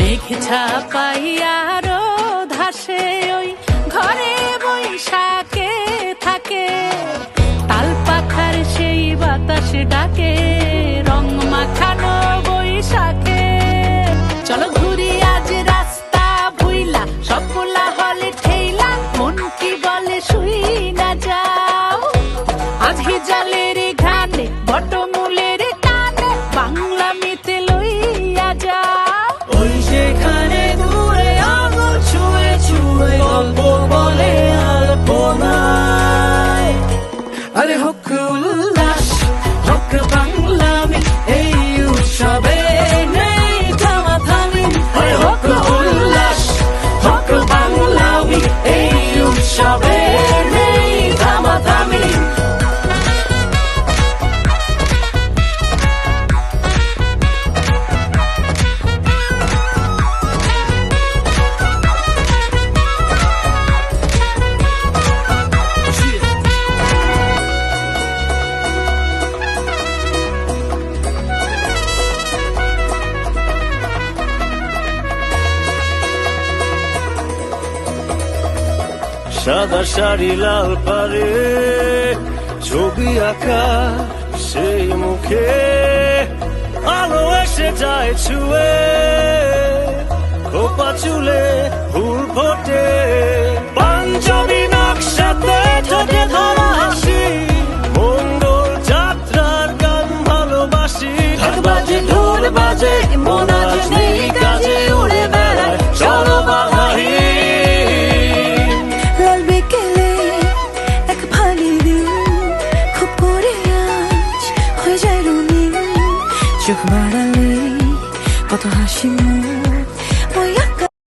मेघ छा पाइया সাদা শাড়ি লাল পারে ছবি আঁকা সেই মুখে আলো এসে যায় ছুয়ে খোপা চুলে 里，抱头好羡慕。